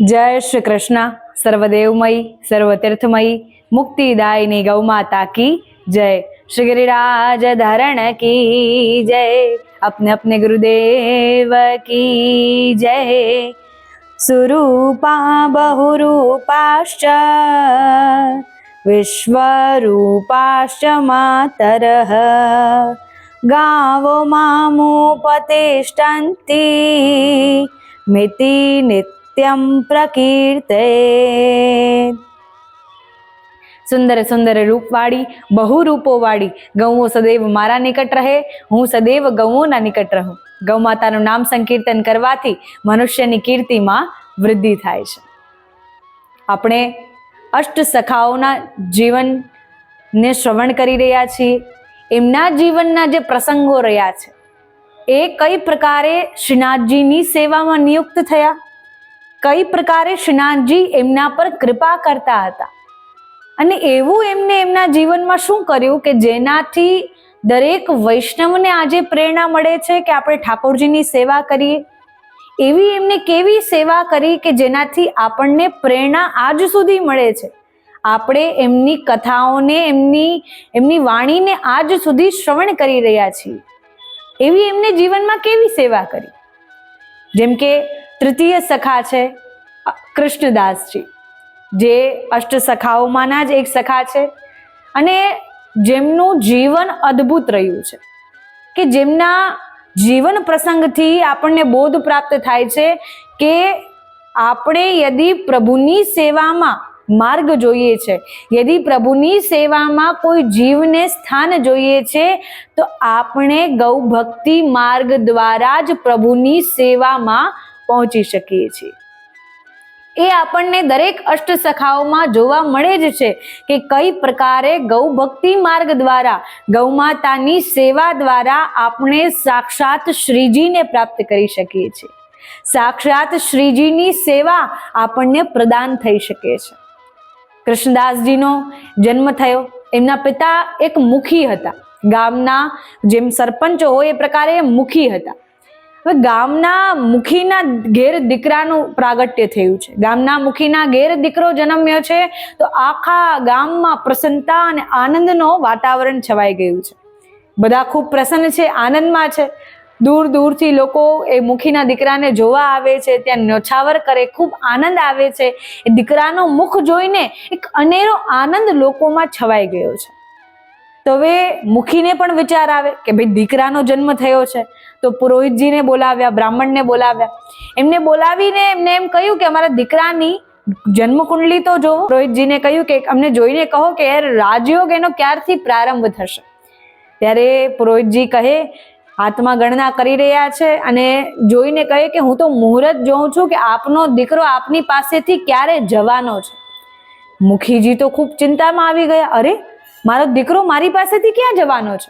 જય શ્રી કૃષ્ણ સર્વદેવમયી સર્વતીર્થમયી મુક્તિદાયિની ગૌમાતા કી જય શ્રી गिरिराज धरण की जय अपने अपने गुरुदेव की जय सुरूपा बहुरूपाश्च विश्वरूपाश्च मातरः गावो मामुपतिष्ठन्ति मिति नित्यं નિત્યમ પ્રકીર્તે સુંદર સુંદર રૂપવાળી બહુ રૂપોવાળી ગૌઓ સદૈવ મારા નિકટ રહે હું સદૈવ ગૌઓના નિકટ રહું ગૌ માતાનું નામ સંકીર્તન કરવાથી મનુષ્યની કીર્તિમાં વૃદ્ધિ થાય છે. આપણે અષ્ટ સખાઓના જીવનને શ્રવણ કરી રહ્યા છીએ. એમના જીવનના જે પ્રસંગો રહ્યા છે, એ કઈ પ્રકારે શ્રીનાથજીની સેવામાં નિયુક્ત થયા? કઈ પ્રકારે શ્રીનાથજી એમના પર કૃપા કરતા હતા? અને એવું એમને એમના જીવનમાં શું કર્યું કે જેનાથી દરેક વૈષ્ણવને આજે પ્રેરણા મળે છે કે આપણે ઠાકોરજીની સેવા કરીએ? એવી એમને કેવી સેવા કરી કે જેનાથી આપણને પ્રેરણા આજ સુધી મળે છે? આપણે એમની કથાઓને, એમની એમની વાણીને આજ સુધી શ્રવણ કરી રહ્યા છીએ. એવી એમને જીવનમાં કેવી સેવા કરી? જેમ કે તૃતીય સખા છે કૃષ્ણદાસજી, જે અષ્ટ સખાઓમાંના જ એક સખા છે. અને જેમનું જીવન અદ્ભુત રહ્યું છે કે જેમના જીવન પ્રસંગથી આપણને બોધ પ્રાપ્ત થાય છે કે આપણે યદિ પ્રભુની સેવામાં માર્ગ જોઈએ છે, યદિ પ્રભુની સેવામાં કોઈ જીવને સ્થાન જોઈએ છે, તો આપણે ગૌ ભક્તિ માર્ગ દ્વારા જ પ્રભુની સેવામાં પહોંચી શકીએ છીએ. એ આપણને દરેક અષ્ટ સખાઓમાં જોવા મળે જ છે કે કઈ પ્રકારે ગૌ ભક્તિ માર્ગ દ્વારા ગૌ માતાની સેવા દ્વારા આપણે સાક્ષાત શ્રીજીને પ્રાપ્ત કરી શકીએ છીએ. સાક્ષાત શ્રીજીની સેવા આપણને પ્રદાન થઈ શકે છે. કૃષ્ણદાસજીનો જન્મ થયો, એમના પિતા એક મુખી હતા. ગામના જેમ સરપંચ હોય એ પ્રકારે મુખી હતા. ગામના મુખીના ઘેર દીકરાનું પ્રાગટ્ય થયું છે. ગામના મુખીના ઘેર દીકરો જન્મ્યો છે તો આખા ગામમાં પ્રસન્નતા અને આનંદનો વાતાવરણ છવાઈ ગયું છે. બધા ખૂબ પ્રસન્ન છે, આનંદમાં છે. દૂર દૂરથી લોકો એ મુખીના દીકરાને જોવા આવે છે, ત્યાં નોછાવર કરે, ખૂબ આનંદ આવે છે. એ દીકરાનો મુખ જોઈને એક અનેરો આનંદ લોકોમાં છવાઈ ગયો છે. તો હવે મુખીને પણ વિચાર આવે કે ભાઈ દીકરાનો જન્મ થયો છે. તો પુરોહિતજીને બોલાવ્યા, બ્રાહ્મણને બોલાવ્યા. એમને બોલાવીને એમને એમ કહ્યું કે અમારા દીકરાની જન્મકુંડલી તો જોવો. પુરોહિતજીને કહ્યું કે અમને જોઈને કહો કે રાજયોગ એનો ક્યારથી પ્રારંભ થશે? ત્યારે પુરોહિતજી કહે હાથમાં ગણના કરી રહ્યા છે અને જોઈને કહે કે હું તો મુહૂર્ત જોઉં છું કે આપનો દીકરો આપની પાસેથી ક્યારે જવાનો છે. મુખીજી તો ખૂબ ચિંતામાં આવી ગયા. અરે મારો દીકરો મારી પાસેથી ક્યાં જવાનો છે?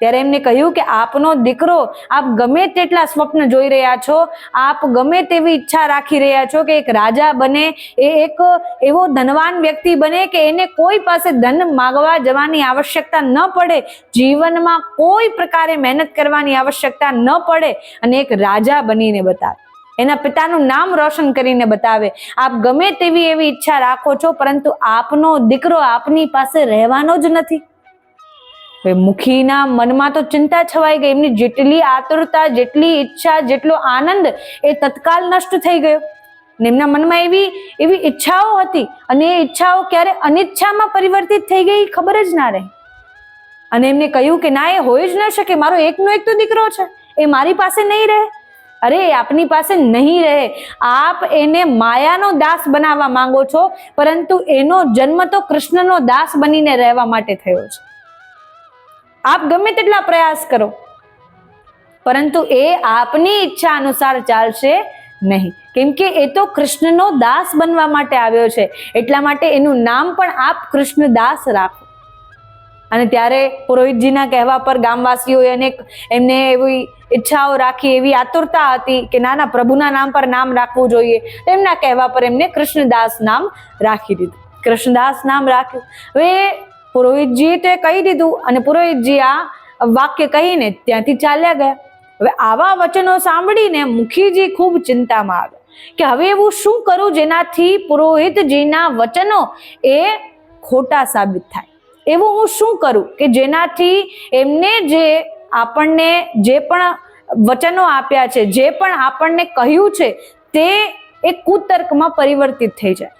ત્યારે એમને કહ્યું કે આપનો દીકરો, આપ ગમે તેટલા સ્વપ્ન જોઈ રહ્યા છો, આપ ગમે તેવી ઈચ્છા રાખી રહ્યા છો કે એક રાજા બને, એ એક એવો ધનવાન વ્યક્તિ બને કે એને કોઈ પાસે ધન માગવા જવાની આવશ્યકતા ન પડે, જીવનમાં કોઈ પ્રકારે મહેનત કરવાની આવશ્યકતા ન પડે અને એક રાજા બનીને બતાવે. એના પિતાનું નામ રોશન કરીને બતાવે. આપ ગમે તેવી એવી ઈચ્છા રાખો છો, પરંતુ આપનો દીકરો આપની પાસે રહેવાનો જ નથી. હવે મુખીના મનમાં તો ચિંતા છવાઈ ગઈ. એમની જેટલી આતુરતા, જેટલી ઈચ્છા, જેટલો આનંદ એ તત્કાલ નષ્ટ થઈ ગયો. ને એમના મનમાં એવી એવી ઈચ્છાઓ હતી અને એ ઈચ્છાઓ ક્યારે અનિચ્છામાં પરિવર્તિત થઈ ગઈ ખબર જ ના રહી. અને એમને કહ્યું કે ના, એ હોય જ ન શકે. મારો એકનો એક તો દીકરો છે. એ મારી પાસે નહીં રહે. અરે, આપની પાસે નહીં રહે. આપ એને માયાનો દાસ બનાવવા માંગો છો, પરંતુ એનો જન્મ તો કૃષ્ણનો દાસ બનીને રહેવા માટે થયો છે. આપ ગમે તેટલા પ્રયાસ કરો, પરંતુ એ આપની ઈચ્છા અનુસાર ચાલશે નહીં. કેમ કે એ તો કૃષ્ણનો દાસ બનવા માટે આવ્યો છે. એટલા માટે એનું નામ પણ આપ કૃષ્ણદાસ રાખો. અને ત્યારે પુરોહિતજીના કહેવા પર ગામવાસીઓએ અનેક એમને એવી ઈચ્છાઓ રાખી, એવી આતુરતા હતી કે ના ના, પ્રભુના નામ પર નામ રાખવું જોઈએ. એમના કહેવા પર એમને કૃષ્ણદાસ નામ રાખી દીધું. કૃષ્ણદાસ નામ રાખ્યું. હવે પુરોહિતજીએ તે કહી દીધું અને પુરોહિતજી આ વાક્ય કહીને ત્યાંથી ચાલ્યા ગયા. હવે આવા વચનો સાંભળીને મુખીજી ખૂબ ચિંતામાં આવ્યા કે હવે એવું શું કરું જેનાથી પુરોહિતજીના વચનો એ ખોટા સાબિત થાય. એવું હું શું કરું કે જેનાથી એમને જે આપણને જે પણ વચનો આપ્યા છે, જે પણ આપણને કહ્યું છે, તે એ કુતર્કમાં પરિવર્તિત થઈ જાય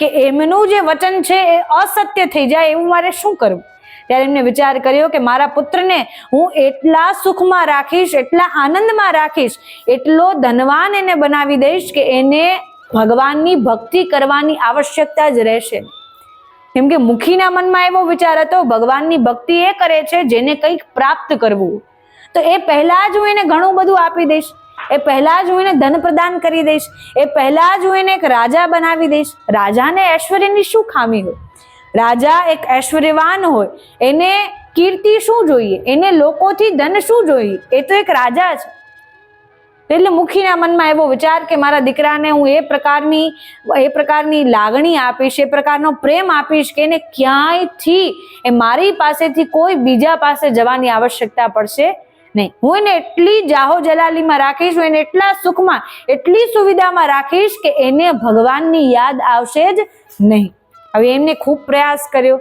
કે એમનું જે વચન છે એ અસત્ય થઈ જાય એવું મારે શું કરવું ત્યારે એમને વિચાર કર્યો કે મારા પુત્રને હું એટલા સુખમાં રાખીશ, એટલા આનંદમાં રાખીશ, એટલો ધનવાન એને બનાવી દઈશ કે એને ભગવાનની ભક્તિ કરવાની આવશ્યકતા જ રહેશે. કેમ કે મુખીના મનમાં એવો વિચાર હતો, ભગવાનની ભક્તિ એ કરે છે જેને કંઈક પ્રાપ્ત કરવું. તો એ પહેલા જ હું એને ઘણું બધું આપી દઈશ. એ પહેલા જ હું એને ધન પ્રદાન કરી દઈશ. એ પહેલા જ હું એને એક રાજા બનાવી દઈશ. રાજાને ઐશ્વર્યની શું ખામી હોય? રાજા એક ઐશ્વર્યવાન હોય. એને કીર્તિ શું જોઈએ? એને લોકોથી ધન શું જોઈએ? એ તો એક રાજા છે. એટલે મુખીના મનમાં એવો વિચાર કે મારા દીકરાને હું એ પ્રકારની એ પ્રકારની લાગણી આપીશ, એ પ્રકારનો પ્રેમ આપીશ કે એને ક્યાંયથી, એ મારી પાસેથી કોઈ બીજા પાસે જવાની આવશ્યકતા પડશે નહીં. હું એને એટલી જાહો જલાલીમાં રાખીશ, હું એને એટલા સુખમાં, એટલી સુવિધામાં રાખીશ કે એને ભગવાનની યાદ આવશે જ નહીં. હવે એમને ખૂબ પ્રયાસ કર્યો,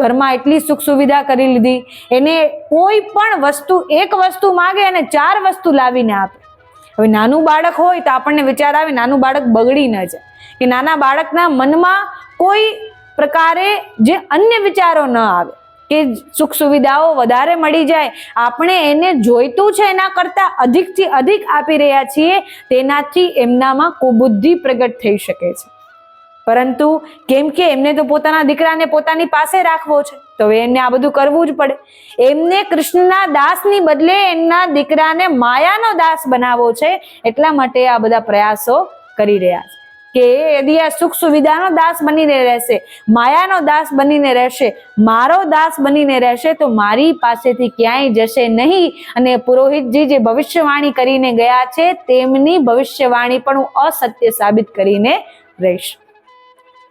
ઘરમાં એટલી સુખ સુવિધા કરી લીધી, એને કોઈ પણ વસ્તુ, એક વસ્તુ માગે અને ચાર વસ્તુ લાવીને આપે. હવે નાનું બાળક હોય તો આપણને વિચાર આવે નાનું બાળક બગડી ન જાય. કે નાના બાળકના મનમાં કોઈ પ્રકારે જે અન્ય વિચારો ન આવે, કે સુખ સુવિધાઓ વધારે મળી જાય, આપણે એને જોઈતું છે એના કરતાં અધિકથી અધિક આપી રહ્યા છીએ, તેનાથી એમનામાં કુબુદ્ધિ પ્રગટ થઈ શકે છે. પરંતુ કેમ કે એમને તો પોતાના દીકરાને પોતાની પાસે રાખવો છે? તો એમને આ બધું કરવું જ પડે. એમને કૃષ્ણના દાસની બદલે એમના દીકરાને માયાનો દાસ બનાવવો છે એટલા માટે આ બધા પ્રયાસો કરી રહ્યા છે. કે યદી આ સુખ સુવિધાનો દાસ બનીને રહેશે, માયાનો દાસ બનીને રહેશે, મારો દાસ બનીને રહેશે, તો મારી પાસેથી ક્યાંય જશે નહીં. અને પુરોહિતજી જે ભવિષ્યવાણી કરીને ગયા છે, તેમની ભવિષ્યવાણી પણ હું અસત્ય સાબિત કરીને રહીશ.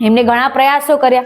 એમને ઘણા પ્રયાસો કર્યા.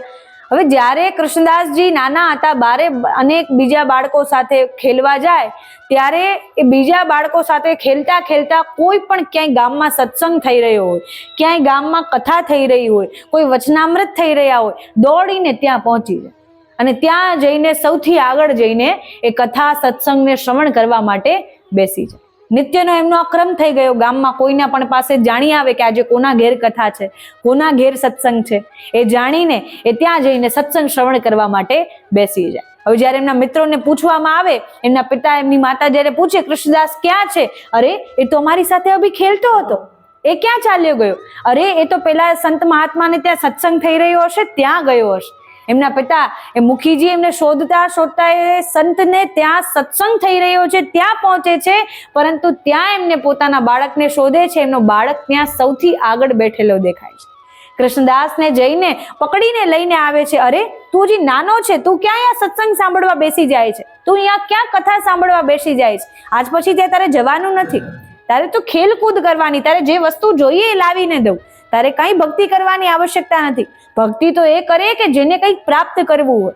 હવે જ્યારે કૃષ્ણદાસજી નાના હતા, બારે અનેક બીજા બાળકો સાથે ખેલવા જાય, ત્યારે એ બીજા બાળકો સાથે ખેલતા ખેલતા કોઈ પણ ક્યાંય ગામમાં સત્સંગ થઈ રહ્યો હોય, ક્યાંય ગામમાં કથા થઈ રહી હોય, કોઈ વચનામૃત થઈ રહ્યા હોય, દોડીને ત્યાં પહોંચી જાય. અને ત્યાં જઈને સૌથી આગળ જઈને એ કથા સત્સંગને શ્રવણ કરવા માટે બેસી જાય. નિત્યનો એમનો અક્રમ થઈ ગયો. ગામમાં કોઈના પણ પાસે જાણી આવે કે આજે કોના ઘેર કથા છે, કોના ઘેર સત્સંગ છે, એ જાણીને એ ત્યાં જઈને સત્સંગ શ્રવણ કરવા માટે બેસી જાય. હવે જ્યારે એમના મિત્રોને પૂછવામાં આવે, એમના પિતા એમની માતા જ્યારે પૂછે, કૃષ્ણદાસ ક્યાં છે? અરે, એ તો અમારી સાથે અભી ખેલતો હતો. એ ક્યાં ચાલ્યો ગયો? અરે, એ તો પેલા સંત મહાત્માને ત્યાં સત્સંગ થઈ રહ્યો હશે, ત્યાં ગયો હશે. એમના પિતા એ મુખીજી એમને શોધતા શોધતા એ સંતને ત્યાં સત્સંગ થઈ રહ્યો છે, ત્યાં પહોંચે છે, પરંતુ ત્યાં એમને પોતાના બાળકને શોધે છે, એમનો બાળક ત્યાં સૌથી આગળ બેઠેલો દેખાય છે. કૃષ્ણદાસને જઈને પકડીને લઈને આવે છે, અરે, તું હજી નાનો છે, તું ક્યાં અહીંયા સત્સંગ સાંભળવા બેસી જાય છે? તું અહીંયા ક્યાં કથા સાંભળવા બેસી જાય છે? આજ પછી ત્યાં તારે જવાનું નથી, તારે તો ખેલકૂદ કરવાની, તારે જે વસ્તુ જોઈએ એ લાવીને દઉં. તારે કઈ ભક્તિ કરવાની આવશ્યકતા નથી. ભક્તિ તો એ કરે કે જેને કંઈક પ્રાપ્ત કરવું હોય.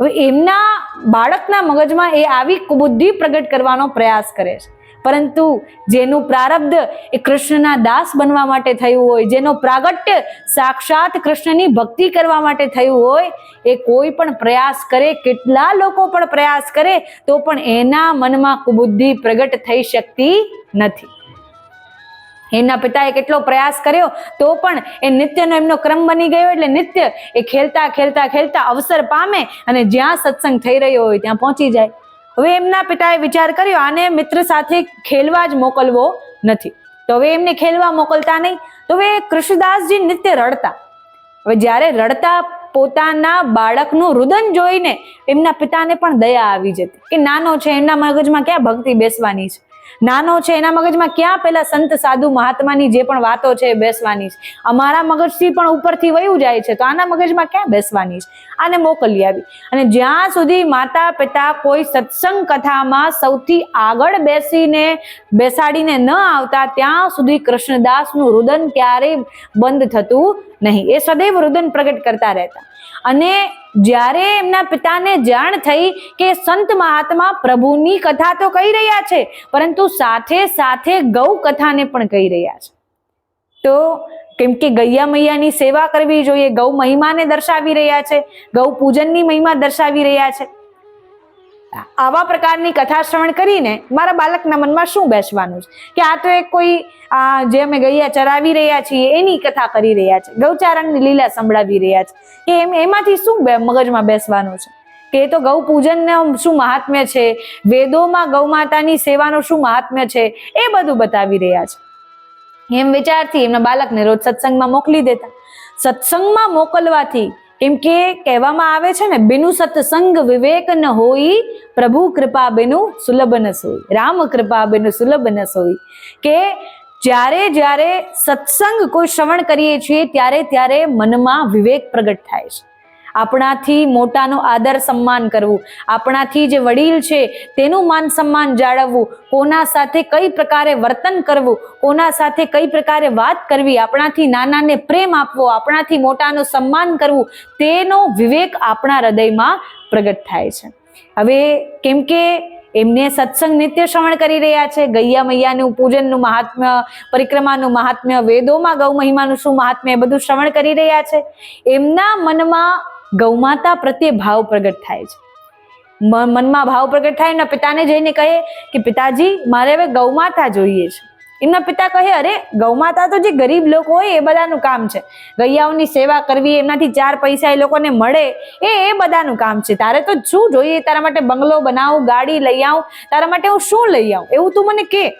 હવે એમના બાળકના મગજમાં એ આવી કુબુદ્ધિ પ્રગટ કરવાનો પ્રયાસ કરે છે. પરંતુ જેનું પ્રારબ્ધ એ કૃષ્ણના દાસ બનવા માટે થયું હોય, જેનો પ્રાગટ્ય સાક્ષાત કૃષ્ણની ભક્તિ કરવા માટે થયું હોય, એ કોઈ પણ પ્રયાસ કરે, કેટલા લોકો પણ પ્રયાસ કરે, તો પણ એના મનમાં કુબુદ્ધિ પ્રગટ થઈ શકતી નથી. એમના પિતાએ કેટલો પ્રયાસ કર્યો, તો પણ એ નિત્યનો એમનો ક્રમ બની ગયો એટલે નિત્ય એ ખેલતા ખેલતા ખેલતા અવસર પામે અને જ્યાં સત્સંગ થઈ રહ્યો હોય ત્યાં પહોંચી જાય. હવે એમના પિતાએ વિચાર કર્યો, આને મિત્ર સાથે ખેલવા જ મોકલવો નથી. તો હવે એમને ખેલવા મોકલતા નહીં. તો હવે કૃષ્ણદાસજી નિત્ય રડતા. હવે જ્યારે રડતા પોતાના બાળકનું રુદન જોઈને એમના પિતાને પણ દયા આવી જતી. કે નાનો છે, એમના મગજમાં ક્યાં ભક્તિ બેસવાની છે? નાનો છે, એના મગજમાં ક્યાં પેલા સંત સાધુ મહાત્માની જે પણ વાતો છે બેસવાની છે? અમારા મગજથી પણ ઉપરથી વયું જાય છે, તો આના મગજમાં ક્યાં બેસવાની છે? આને મોકલી આવી. અને જ્યાં સુધી માતા પિતા કોઈ સત્સંગ કથામાં સૌથી આગળ બેસીને, બેસાડીને ન આવતા, ત્યાં સુધી કૃષ્ણદાસનું રુદન ક્યારેય બંધ થતું નહીં. એ સદૈવ રુદન પ્રગટ કરતા રહેતા. અને જ્યારે એમના પિતાને જાણ થઈ કે સંત મહાત્મા પ્રભુની કથા તો કહી રહ્યા છે, પરંતુ સાથે સાથે ગૌ કથાને પણ કહી રહ્યા છે. તો કેમ કે ગૈયા મૈયાની સેવા કરવી જોઈએ, ગૌ મહિમાને દર્શાવી રહ્યા છે, ગૌ પૂજનની મહિમા દર્શાવી રહ્યા છે. આવા પ્રકારની કથા શ્રવણ કરીને મારા બાળકના મનમાં શું બેસવાનું છે? કે આ તો એક કોઈ જે અમે ગૈયા ચરાવી રહ્યા છીએ, એની કથા કરી રહ્યા છે, ગૌચારણની લીલા સંભળાવી રહ્યા છે. કે એમ, એમાંથી શું મગજમાં બેસવાનું છે? કે એ તો ગૌ પૂજનનો શું મહાત્મ્ય છે? વેદોમાં ગૌ માતાની સેવાનો શું મહાત્મ્ય છે? એ બધું બતાવી રહ્યા છે. એમ વિચારથી એમના બાળકને રોજ સત્સંગમાં મોકલી દેતા. સત્સંગમાં મોકલવાથી કેમ કે કહેવામાં આવે છે ને, બેનું સત્સંગ વિવેક ન હોઈ, પ્રભુ કૃપા બેનું સુલભ ન સોઈ. રામ કૃપા બેનું સુલભ ન સોઈ. કે જ્યારે જ્યારે સત્સંગ કોઈ શ્રવણ કરીએ છીએ, ત્યારે ત્યારે મનમાં વિવેક પ્રગટ થાય છે. આપણાથી મોટાનો આદર સન્માન કરવું, આપણાથી જે વડીલ છે તેનું માન સન્માન જાળવવું, કોના સાથે કઈ પ્રકારે વર્તન કરવું, કોના સાથે કઈ પ્રકારે વાત કરવી, આપણાથી નાનાને પ્રેમ આપવો, આપણાથી મોટાનું સન્માન કરવું, તેનો વિવેક આપણા હૃદયમાં પ્રગટ થાય છે. હવે કેમ કે એમને સત્સંગ નિત્ય શ્રવણ કરી રહ્યા છે, ગૈયા મૈયાનું પૂજનનું મહાત્મ્ય, પરિક્રમાનું મહાત્મ્ય, વેદોમાં ગૌ મહિમાનું શું મહાત્મ્ય એ બધું શ્રવણ કરી રહ્યા છે. એમના મનમાં ગૌમાતા પ્રત્યે ભાવ પ્રગટ થાય છે. મનમાં ભાવ પ્રગટ થાય એમના પિતાને જઈને કહે કે, પિતાજી, મારે હવે ગૌમાતા જોઈએ છે. એમના પિતા કહે, અરે, ગૌમાતા તો જે ગરીબ લોકો હોય, એ બધાનું કામ છે. ગૈયાઓની સેવા કરવી એમનાથી ચાર પૈસા એ લોકોને મળે, એ એ બધાનું કામ છે. તારે તો શું જોઈએ? તારા માટે બંગલો બનાવું, ગાડી લઈ આવું, તારા માટે હું શું લઈ આવું? એવું તું મને કે.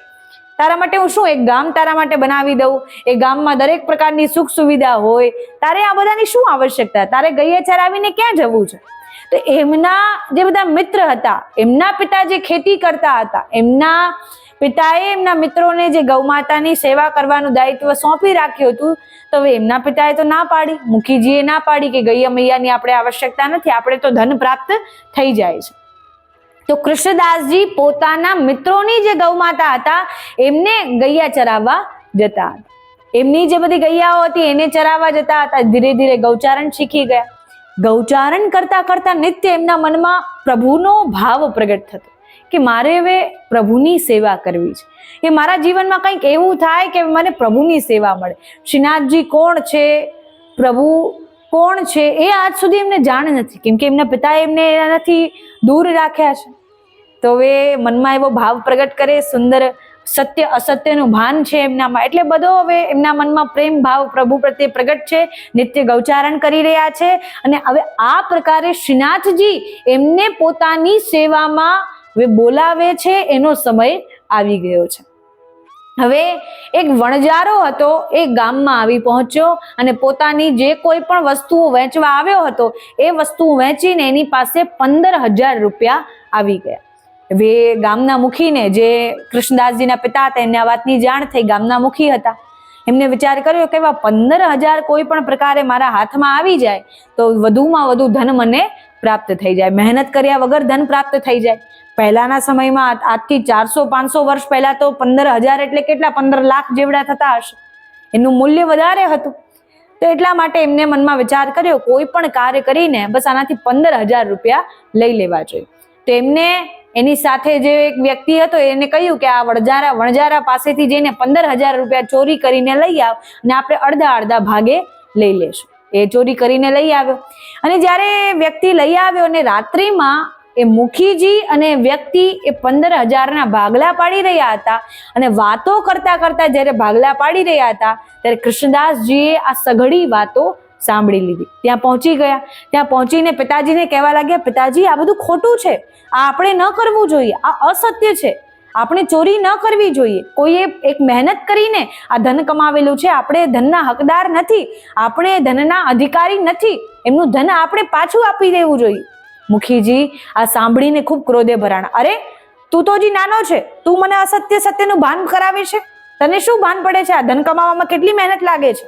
તારા માટે હું શું એક ગામ તારા માટે બનાવી દઉં? એ ગામમાં દરેક પ્રકારની સુખ સુવિધા હોય, તારે આ બધાની શું આવશ્યકતા? તારે ગૈયા આવીને ક્યાં જવું છે? તો એમના જે બધા મિત્ર હતા, એમના પિતા જે ખેતી કરતા હતા, એમના પિતાએ એમના મિત્રોને જે ગૌમાતાની સેવા કરવાનું દાયિત્વ સોંપી રાખ્યું હતું, તો હવે એમના પિતાએ તો ના પાડી. મુખીજીએ ના પાડી કે ગૈયા મૈયાની આપણે આવશ્યકતા નથી, આપણે તો ધન પ્રાપ્ત થઈ જાય છે. તો કૃષ્ણદાસજી પોતાના મિત્રોની જે ગૌમાતા હતા, એમને ગૈયા ચરાવવા જતા હતા. એમની જે બધી ગૈયાઓ હતી, એને ચરાવવા જતા હતા. ધીરે ધીરે ગૌચારણ શીખી ગયા. ગૌચારણ કરતા કરતા નિત્ય એમના મનમાં પ્રભુનો ભાવ પ્રગટ થતો કે મારે હવે પ્રભુની સેવા કરવી છે. એ મારા જીવનમાં કંઈક એવું થાય કે મને પ્રભુની સેવા મળે. શ્રીનાથજી કોણ છે? પ્રભુ કોણ છે એ આજ સુધી એમને જાણ નથી. કેમ કે એમના પિતાએ એમને એનાથી દૂર રાખ્યા છે. તો હવે મનમાં એવો ભાવ પ્રગટ કરે, સુંદર સત્ય, અસત્યનું ભાન છે એમનામાં. એટલે બધો હવે એમના મનમાં પ્રેમ ભાવ પ્રભુ પ્રત્યે પ્રગટ છે, નિત્ય ગૌચારણ કરી રહ્યા છે. અને હવે આ પ્રકારે શ્રીનાથજી એમને પોતાની સેવામાં બોલાવે છે, એનો સમય આવી ગયો છે. હવે એક વણજારો હતો, એ ગામમાં આવી પહોંચ્યો અને પોતાની જે કોઈ પણ વસ્તુઓ વેચવા આવ્યો હતો, એ વસ્તુ વેચીને એની પાસે પંદર હજાર રૂપિયા આવી ગયા. હવે ગામના મુખીને જે કૃષ્ણદાસજીના પિતા હતા, એમને આ વાતની જાણ થઈ, ગામના મુખી હતા. એમને વિચાર કર્યો કે એવા પંદર હજાર કોઈ પણ પ્રકારે મારા હાથમાં આવી જાય, તો વધુમાં વધુ ધન મને પ્રાપ્ત થઈ જાય. મહેનત કર્યા વગર ધન પ્રાપ્ત થઈ જાય. પહેલાના સમયમાં આજથી ચારસો, પાંચસો વર્ષ પહેલા તો પંદર હજાર એટલે કેટલા? પંદર લાખ જેવડા થતા હશે. એનું મૂલ્ય વધારે હતું. તો એટલા માટે એમને મનમાં વિચાર કર્યો, કોઈ પણ કાર્ય કરીને બસ આનાથી પંદર હજાર રૂપિયા લઈ લેવા જોઈએ. તો એમને એની સાથે જે એક વ્યક્તિ હતો, એને કહ્યું કે આ વણજારા વણજારા પાસેથી જઈને પંદર હજાર રૂપિયા ચોરી કરીને લઈ આવ અને આપણે અડધા અડધા ભાગે લઈ લેશું. એ ચોરી કરીને લઈ આવ્યો. અને જ્યારે વ્યક્તિ લઈ આવ્યો અને રાત્રિમાં એ મુખીજી અને વ્યક્તિ એ પંદર હજારના ભાગલા પાડી રહ્યા હતા. અને વાતો કરતા કરતા જ્યારે ભાગલા પાડી રહ્યા હતા, ત્યારે કૃષ્ણદાસજીએ આ સઘળી વાતો સાંભળી લીધી. ત્યાં પહોંચી ગયા. ત્યાં પહોંચીને પિતાજીને કહેવા લાગ્યા, પિતાજી, આ બધું ખોટું છે. આ આપણે ન કરવું જોઈએ. આ અસત્ય છે. આપણે ચોરી ન કરવી જોઈએ. કોઈએ એક મહેનત કરીને આ ધન કમાવેલું છે. આપણે ધનના હકદાર નથી. આપણે ધનના અધિકારી નથી. એમનું ધન આપણે પાછું આપી દેવું જોઈએ. મુખીજી, આ સાંભળીને ખૂબ ક્રોધે ભરાણ. અરે, તું તો હજી નાનો છે. તું મને અસત્ય સત્યનું ભાન કરાવે છે? તને શું ભાન પડે છે? આ ધન કમાવામાં કેટલી મહેનત લાગે છે?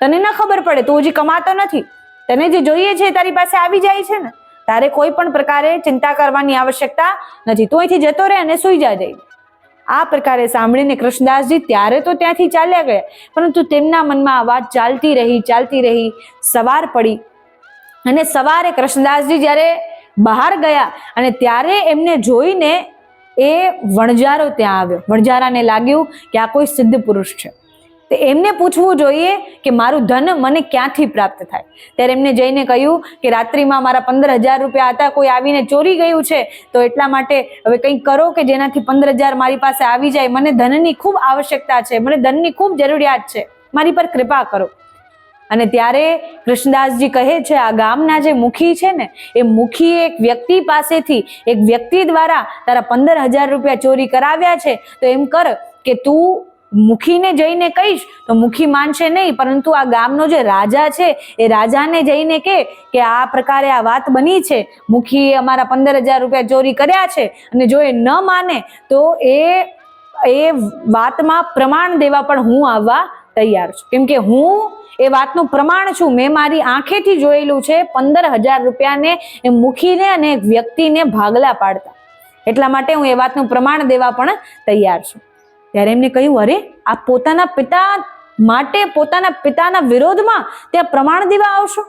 તને ન ખબર પડે, તું હજી કમાતો નથી. તને જે જોઈએ છે તારી પાસે આવી જાય છે ને? તારે કોઈ પણ પ્રકારે ચિંતા કરવાની આવશ્યકતા નથી. તું અહીંથી જતો રહે અને સુઈ જા જઈ આ પ્રકારે સાંભળીને કૃષ્ણદાસજી ત્યારે તો ત્યાંથી ચાલ્યા ગયા, પરંતુ તેમના મનમાં આ વાત ચાલતી રહી ચાલતી રહી, સવાર પડી. અને સવારે કૃષ્ણદાસજી જ્યારે બહાર ગયા અને ત્યારે એમને જોઈને એ વણજારો ત્યાં આવ્યો. વણજારાને લાગ્યું કે આ કોઈ સિદ્ધ પુરુષ છે. તો એમને પૂછવું જોઈએ કે મારું ધન મને ક્યાંથી પ્રાપ્ત થાય? ત્યારે એમને જઈને કહ્યું કે રાત્રિમાં મારા પંદર હજાર રૂપિયા હતા, કોઈ આવીને ચોરી ગયું છે, તો એટલા માટે હવે કંઈક કરો કે જેનાથી પંદર હજાર મારી પાસે આવી જાય. મને ધનની ખૂબ આવશ્યકતા છે, મને ધનની ખૂબ જરૂરિયાત છે. મારી પર કૃપા કરો. અને ત્યારે કૃષ્ણદાસજી કહે છે, આ ગામના જે મુખી છે ને, એ મુખી એક વ્યક્તિ પાસેથી એક વ્યક્તિ દ્વારા તારા પંદર હજાર રૂપિયા ચોરી કરાવ્યા છે. તો એમ કર કે તું મુખીને જઈને કહીશ તો મુખી માનશે નહીં, પરંતુ આ ગામનો જે રાજા છે, એ રાજાને જઈને કે કે આ પ્રકારે આ વાત બની છે. મુખીએ અમારા પંદર હજાર રૂપિયા ચોરી કર્યા છે અને જો એ ન માને, તો એ એ વાતમાં પ્રમાણ દેવા પણ હું આવવા તૈયાર છું. કેમ કે હું એ વાતનું પ્રમાણ છું. મેં મારી આંખેથી જોયેલું છે, પંદર હજાર રૂપિયાને એ મુખીને અને એક વ્યક્તિને ભાગલા પાડતા. એટલા માટે હું એ વાતનું પ્રમાણ દેવા પણ તૈયાર છું. ત્યારે એમને કહ્યું, અરે, આ પોતાના પિતા માટે, પોતાના પિતાના વિરોધમાં ત્યાં પ્રમાણ દેવા આવશો?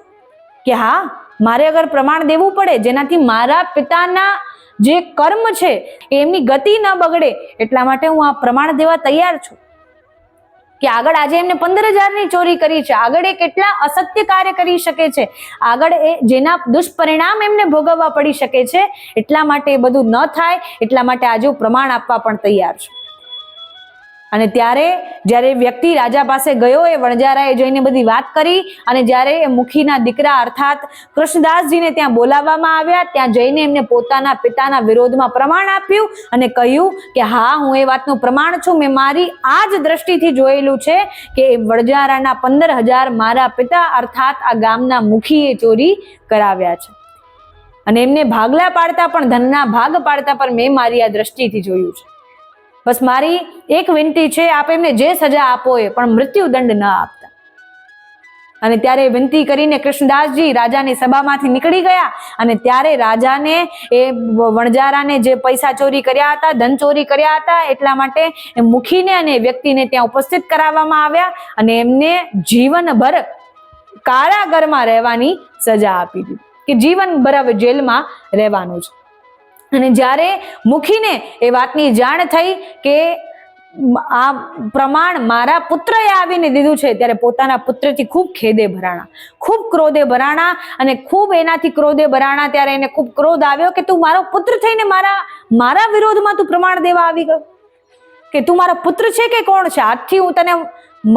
કે હા, મારે અગર પ્રમાણ દેવું પડે, જેનાથી મારા પિતાના જે કર્મ છે, એમની ગતિ ન બગડે, એટલા માટે હું આ પ્રમાણ દેવા તૈયાર છું. કે આગળ આજે એમને પંદર હજારની ચોરી કરી છે. આગળ એ કેટલા અસત્ય કાર્ય કરી શકે છે. આગળ એ જેના દુષ્પરિણામ એમને ભોગવવા પડી શકે છે. એટલા માટે એ બધું ન થાય. એટલા માટે આજે હું પ્રમાણ આપવા પણ તૈયાર છું. અને ત્યારે જ્યારે વ્યક્તિ રાજા પાસે ગયો, એ વણજારાએ જઈને બધી વાત કરી અને જ્યારે એ મુખીના દીકરા અર્થાત કૃષ્ણદાસજીને ત્યાં બોલાવવામાં આવ્યા, ત્યાં જઈને એમને પોતાના પિતાના વિરોધમાં પ્રમાણ આપ્યું અને કહ્યું કે, હા, હું એ વાતનું પ્રમાણ છું. મેં મારી આ જ દ્રષ્ટિથી જોયેલું છે કે એ વણજારાના પંદર હજાર મારા પિતા અર્થાત આ ગામના મુખીએ ચોરી કરાવ્યા છે. અને એમને ભાગલા પાડતા પણ, ધનના ભાગ પાડતા પણ મેં મારી આ દ્રષ્ટિથી જોયું છે. બસ મારી એક વિનંતી છે, આપ એમને જે સજા આપો એ પણ મૃત્યુદંડ ન આપતા. અને ત્યારે વિનંતી કરીને કૃષ્ણદાસજી રાજાની સભામાંથી નીકળી ગયા અને ત્યારે રાજાને એ વણજારાને જે પૈસા ચોરી કર્યા હતા, ધન ચોરી કર્યા હતા, એટલા માટે એ મુખીને અને વ્યક્તિને ત્યાં ઉપસ્થિત કરાવવામાં આવ્યા અને એમને જીવનભર કારાગરમાં રહેવાની સજા આપી દીધી. કે જીવનભર હવે જેલમાં રહેવાનું છે. અને જ્યારે મુખીને એ વાતની જાણ થઈ કે આ પ્રમાણ મારા પુત્રએ આવીને દીધું છે, ત્યારે પોતાના પુત્રથી ખૂબ ખેદે ભરાણા, ખૂબ ક્રોધે ભરાણા અને ખૂબ એનાથી ક્રોધે ભરાણા. ત્યારે એને ખૂબ ક્રોધ આવ્યો કે તું મારો પુત્ર થઈને મારા મારા વિરોધમાં તું પ્રમાણ દેવા આવી ગયો? કે તું મારો પુત્ર છે કે કોણ છે? આજથી હું તને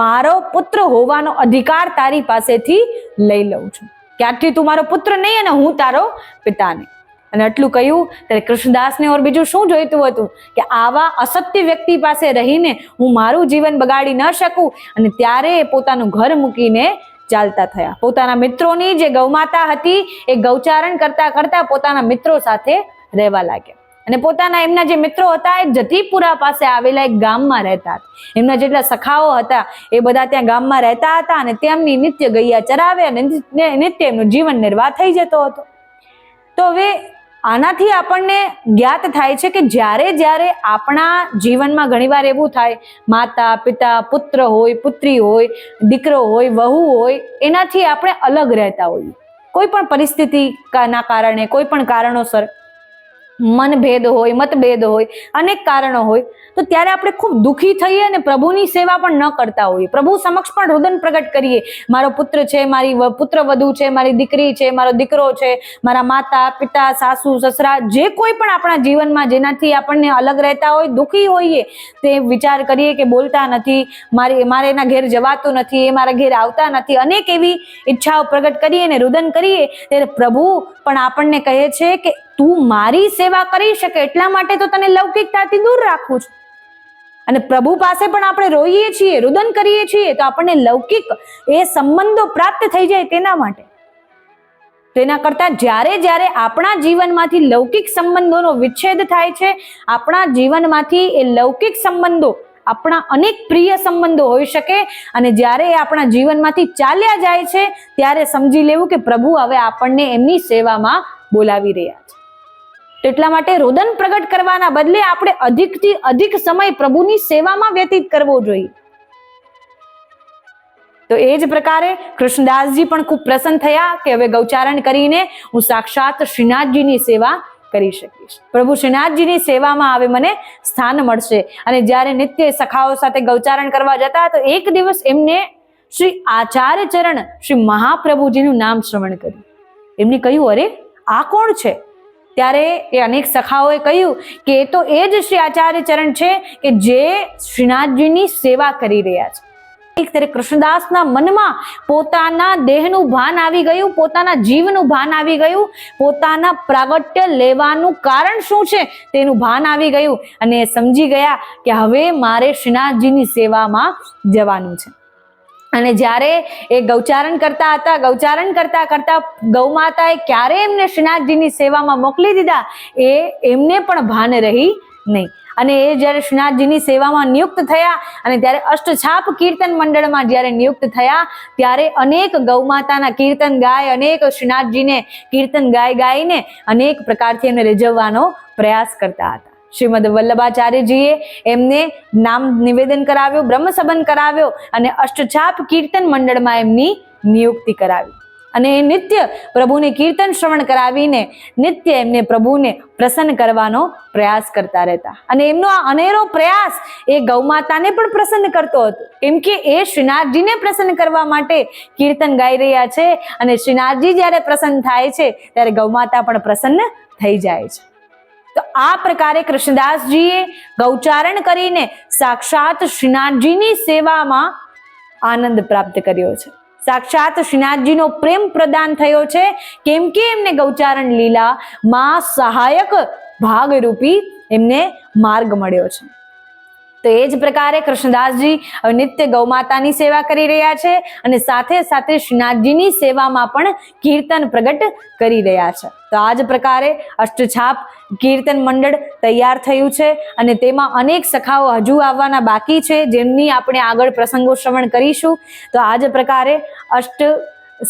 મારો પુત્ર હોવાનો અધિકાર તારી પાસેથી લઈ લઉં છું. કે આજથી તું મારો પુત્ર નહીં અને હું તારો પિતા નહીં અને આટલું કહ્યું, ત્યારે કૃષ્ણદાસને ઓર બીજું શું જોઈતું હતું? કે આવા અસત્ય વ્યક્તિ પાસે રહીને હું મારું જીવન બગાડી ન શકું. અને ત્યારે એ પોતાનું ઘર મૂકીને ચાલતા થયા. પોતાના મિત્રોની જે ગૌમાતા હતી, એ ગૌચારણ કરતા કરતા પોતાના મિત્રો સાથે રહેવા લાગ્યા. અને પોતાના એમના જે મિત્રો હતા, એ જતીપુરા પાસે આવેલા એક ગામમાં રહેતા હતા. એમના જેટલા સખાઓ હતા, એ બધા ત્યાં ગામમાં રહેતા હતા અને તેમની નિત્ય ગૈયા ચરાવે અને નિત્ય એમનું જીવન નિર્વાહ થઈ જતો હતો. તો હવે આનાથી આપણને જ્ઞાત થાય છે કે જ્યારે જ્યારે આપણા જીવનમાં ઘણીવાર એવું થાય, માતા, પિતા, પુત્ર હોય, પુત્રી હોય, દીકરો હોય, વહુ હોય, એનાથી આપણે અલગ રહેતા હોઈએ. કોઈ પણ પરિસ્થિતિ ના કારણે, કોઈ પણ કારણોસર મનભેદ હોય, મતભેદ હોય, અનેક કારણો હોય, તો ત્યારે આપણે ખૂબ દુઃખી થઈએ અને પ્રભુની સેવા પણ ન કરતા હોઈએ. પ્રભુ સમક્ષ પણ રુદન પ્રગટ કરીએ. મારો પુત્ર છે, મારી પુત્ર વધુ છે, મારી દીકરી છે, મારો દીકરો છે, મારા માતા, પિતા, સાસુ, સસરા, જે કોઈ પણ આપણા જીવનમાં જેનાથી આપણને અલગ રહેતા હોય, દુઃખી હોઈએ, તે વિચાર કરીએ કે બોલતા નથી, મારી, મારે એના ઘેર જવાતું નથી, એ મારા ઘેર આવતા નથી. અનેક એવી ઈચ્છાઓ પ્રગટ કરીએ અને રુદન કરીએ. ત્યારે પ્રભુ પણ આપણને કહે છે કે તું મારી સેવા કરી શકે એટલા માટે તો તને લૌકિકતાથી દૂર રાખું છું. અને પ્રભુ પાસે પણ આપણે રોઈએ છીએ, રુદન કરીએ છીએ, તો આપણને લૌકિક એ સંબંધો પ્રાપ્ત થઈ જાય તેના માટે. તેના કરતા જ્યારે જ્યારે આપણા જીવનમાંથી લૌકિક સંબંધોનો વિચ્છેદ થાય છે, આપણા જીવનમાંથી એ લૌકિક સંબંધો, આપણા અનેક પ્રિય સંબંધો હોઈ શકે અને જ્યારે એ આપણા જીવનમાંથી ચાલ્યા જાય છે, ત્યારે સમજી લેવું કે પ્રભુ હવે આપણને એમની સેવામાં બોલાવી રહ્યા એટલા માટે રોદન પ્રગટ કરવાના બદલે આપણે અધિકથી અધિક સમય પ્રભુની સેવામાં વ્યતીત કરવો જોઈએ. તો એ જ પ્રકારે કૃષ્ણદાસજી પણ ખૂબ પ્રસન્ન થયા કે હવે ગૌચારણ કરીને હું સાક્ષાત શ્રીનાથજીની સેવા કરી શકીશ. પ્રભુ શ્રીનાથજીની સેવામાં હવે મને સ્થાન મળશે. અને જ્યારે નિત્ય સખાઓ સાથે ગૌચારણ કરવા જતા તો એક દિવસ એમને શ્રી આચાર્ય ચરણ શ્રી મહાપ્રભુજીનું નામ શ્રવણ કર્યું. એમને કહ્યું, અરે, આ કોણ છે? ત્યારે એ અનેક સખાઓએ કહ્યું કે એ તો એ જ શ્રી આચાર્ય ચરણ છે કે જે શ્રીનાથજીની સેવા કરી રહ્યા છે. ત્યારે કૃષ્ણદાસના મનમાં પોતાના દેહનું ભાન આવી ગયું, પોતાના જીવનું ભાન આવી ગયું, પોતાના પ્રાગટ્ય લેવાનું કારણ શું છે તેનું ભાન આવી ગયું અને સમજી ગયા કે હવે મારે શ્રીનાથજીની સેવામાં જવાનું છે. અને જ્યારે એ ગૌચારણ કરતા હતા, ગૌચારણ કરતા કરતા ગૌમાતાએ ક્યારે એમને શ્રીનાથજીની સેવામાં મોકલી દીધા? એ એમને પણ ભાન રહી નહીં. અને એ જ્યારે શ્રીનાથજીની સેવામાં નિયુક્ત થયા અને ત્યારે અષ્ટછાપ કીર્તન મંડળમાં જ્યારે નિયુક્ત થયા, ત્યારે અનેક ગૌમાતાના કીર્તન ગાય, અનેક શ્રીનાથજીને કીર્તન ગાય ગાઈને અનેક પ્રકારથી એમને રીઝવવાનો પ્રયાસ કરતા હતા. શ્રીમદ વલ્લભાચાર્યજીએ એમને નામ નિવેદન કરાવ્યું સંબંધ કરાવ્યો અને અષ્ટછાપ કીર્તન મંડળમાં એમની નિયુક્તિ કરાવી. અને એ નિત્ય પ્રભુને કીર્તન શ્રવણ કરાવીને નિત્ય એમને પ્રભુને પ્રસન્ન કરવાનો પ્રયાસ કરતા રહેતા. અને એમનો આ અનેરો પ્રયાસ એ ગૌમાતાને પણ પ્રસન્ન કરતો હતો. કેમ કે એ શ્રીનાથજીને પ્રસન્ન કરવા માટે કીર્તન ગાઈ રહ્યા છે અને શ્રીનાથજી જ્યારે પ્રસન્ન થાય છે, ત્યારે ગૌમાતા પણ પ્રસન્ન થઈ જાય છે. તો આ પ્રકારે કૃષ્ણદાસજીએ ગૌચારણ કરીને સાક્ષાત શ્રીનાથજીની સેવામાં આનંદ પ્રાપ્ત કર્યો છે. સાક્ષાત શ્રીનાથજીનો પ્રેમ પ્રદાન થયો છે. કેમ કે એમને ગૌચારણ લીલામાં સહાયક ભાગરૂપી એમને માર્ગ મળ્યો છે. તો એ જ પ્રકારે કૃષ્ણદાસજી નિત્ય ગૌમાતાની સેવા કરી રહ્યા છે અને સાથે સાથે શ્રીનાથજીની સેવામાં પણ કીર્તન પ્રગટ કરી રહ્યા છે. તો આ જ પ્રકારે અષ્ટછાપ કીર્તન મંડળ તૈયાર થયું છે અને તેમાં અનેક સખાઓ હજુ આવવાના બાકી છે, જેમની આપણે આગળ પ્રસંગો શ્રવણ કરીશું. તો આ જ પ્રકારે અષ્ટ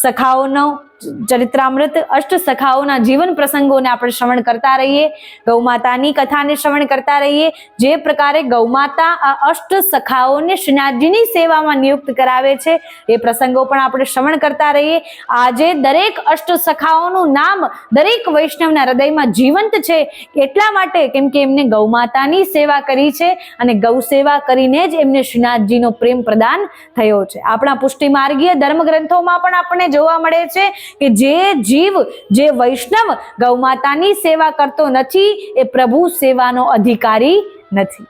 સખાઓનો ચરિત્રામૃત અષ્ટ સખાઓના જીવન પ્રસંગોને આપણે શ્રવણ કરતા રહીએ, ગૌમાતાની કથાને શ્રવણ કરતા રહીએ, જે પ્રકારે ગૌમાતા આ અષ્ટ સખાઓને શ્રીનાથજીની સેવામાં નિયુક્ત કરાવે છે, એ પ્રસંગો પણ આપણે શ્રવણ કરતા રહીએ. આજે દરેક અષ્ટ સખાઓનું નામ દરેક વૈષ્ણવના હૃદયમાં જીવંત છે. એટલા માટે કેમ કે એમને ગૌમાતાની સેવા કરી છે અને ગૌ સેવા કરીને જ એમને શ્રીનાથજીનો પ્રેમ પ્રદાન થયો છે. આપણા પુષ્ટિ માર્ગીય ધર્મ ગ્રંથોમાં પણ આપણને જોવા મળે છે કે જે જીવ, જે વૈષ્ણવ ગૌમાતાની સેવા કરતો નથી, એ પ્રભુ સેવાનો અધિકારી નથી.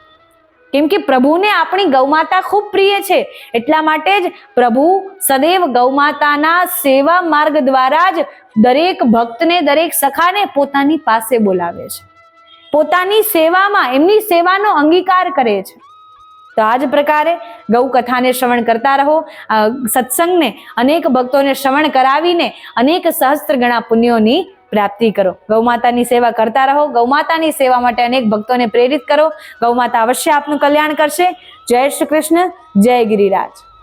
કેમ કે પ્રભુને આપણી ગૌમાતા ખૂબ પ્રિય છે. એટલા માટે જ પ્રભુ સદૈવ ગૌમાતાના સેવા માર્ગ દ્વારા જ દરેક ભક્તને, દરેક સખાને પોતાની પાસે બોલાવે છે. પોતાની સેવામાં, એમની સેવાનો અંગીકાર કરે છે. તો આ જ પ્રકારે ગૌ કથાને શ્રવણ કરતા રહો. સત્સંગને અનેક ભક્તોને શ્રવણ કરાવીને અનેક સહસ્ત્ર ગણા પુણ્યોની પ્રાપ્તિ કરો. ગૌમાતાની સેવા કરતા રહો. ગૌમાતાની સેવા માટે અનેક ભક્તોને પ્રેરિત કરો. ગૌમાતા અવશ્ય આપનું કલ્યાણ કરશે. જય શ્રી કૃષ્ણ. જય ગિરિરાજ.